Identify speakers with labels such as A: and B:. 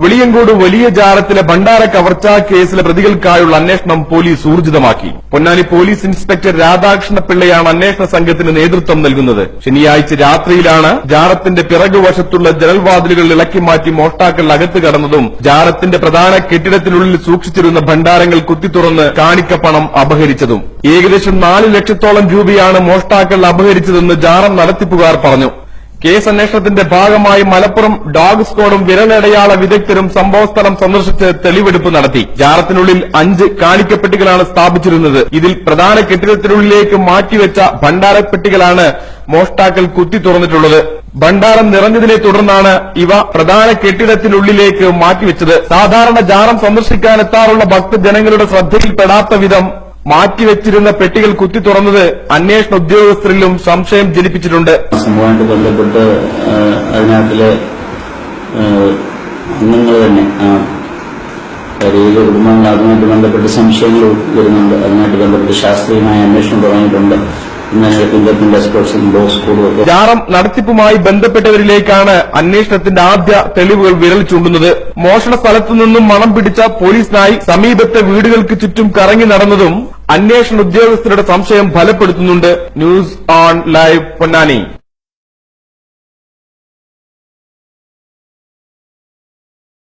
A: വെളിയങ്കോട് വലിയ ജാരത്തിലെ ഭണ്ഡാര കവർച്ച കേസിലെ പ്രതികൾക്കായുള്ള അന്വേഷണം പോലീസ് ഊർജിതമാക്കി. പൊന്നാനി പോലീസ് ഇൻസ്പെക്ടർ രാധാകൃഷ്ണ പിള്ളയാണ് അന്വേഷണ സംഘത്തിന് നേതൃത്വം നൽകുന്നത്. ശനിയാഴ്ച രാത്രിയിലാണ് ജാറത്തിന്റെ പിറകുവശത്തുള്ള ജനൽവാതിലുകൾ ഇളക്കി മാറ്റി മോഷ്ടാക്കൾ അകത്ത് കടന്നതും ജാറത്തിന്റെ പ്രധാന കെട്ടിടത്തിനുള്ളിൽ സൂക്ഷിച്ചിരുന്ന ഭണ്ഡാരങ്ങൾ കുത്തിത്തുറന്ന് കാണിക്കപ്പണം അപഹരിച്ചതും. ഏകദേശം നാല് ലക്ഷത്തോളം രൂപയാണ് മോഷ്ടാക്കൾ അപഹരിച്ചതെന്ന് ജാറം നടത്തിപ്പുകാർ പറഞ്ഞു. കേസ് അന്വേഷണത്തിന്റെ ഭാഗമായി മലപ്പുറം ഡോഗ് സ്ക്വാഡും വിരലടയാള വിദഗ്ധരും സംഭവസ്ഥലം സന്ദർശിച്ച് തെളിവെടുപ്പ് നടത്തി. ജാറത്തിനുള്ളിൽ അഞ്ച് കാണിക്കപ്പെട്ടികളാണ് സ്ഥാപിച്ചിരുന്നത്. ഇതിൽ പ്രധാന കെട്ടിടത്തിനുള്ളിലേക്ക് മാറ്റിവെച്ച ഭണ്ഡാരപ്പെട്ടികളാണ് മോഷ്ടാക്കൾ കുത്തി തുറന്നിട്ടുള്ളത്. ഭണ്ഡാരം നിറഞ്ഞതിനെ തുടർന്നാണ് ഇവ പ്രധാന കെട്ടിടത്തിനുള്ളിലേക്ക് മാറ്റിവെച്ചത്. സാധാരണ ജാറം സന്ദർശിക്കാനെത്താറുള്ള ഭക്തജനങ്ങളുടെ ശ്രദ്ധയിൽപ്പെടാത്ത വിധം മാറ്റിവെച്ചിരുന്ന പെട്ടികൾ കുത്തി തുറന്നത് അന്വേഷണ ഉദ്യോഗസ്ഥരിലും സംശയം ജനിപ്പിച്ചിട്ടുണ്ട്.
B: സംഭവമായിട്ട് ബന്ധപ്പെട്ട് അതിനകത്തിലെ അംഗങ്ങൾ തന്നെ ഏത് കുടുംബങ്ങൾ അതുമായിട്ട് ബന്ധപ്പെട്ട് സംശയങ്ങൾ വരുന്നുണ്ട് അതുമായിട്ട് ബന്ധപ്പെട്ട് ശാസ്ത്രീയമായ അന്വേഷണം തുടങ്ങിയിട്ടുണ്ട്.
A: ജാറം നടത്തിപ്പുമായി ബന്ധപ്പെട്ടവരിലേക്കാണ് അന്വേഷണത്തിന്റെ ആദ്യ തെളിവുകൾ വിരൽ ചൂണ്ടുന്നത്. മോഷണ സ്ഥലത്തു നിന്നും മണം പിടിച്ച പോലീസിനായി സമീപത്തെ വീടുകൾക്ക് ചുറ്റും കറങ്ങി നടന്നതും അന്വേഷണ ഉദ്യോഗസ്ഥരുടെ സംശയം ഫലപ്പെടുത്തുന്നുണ്ട്. News on live Ponnani.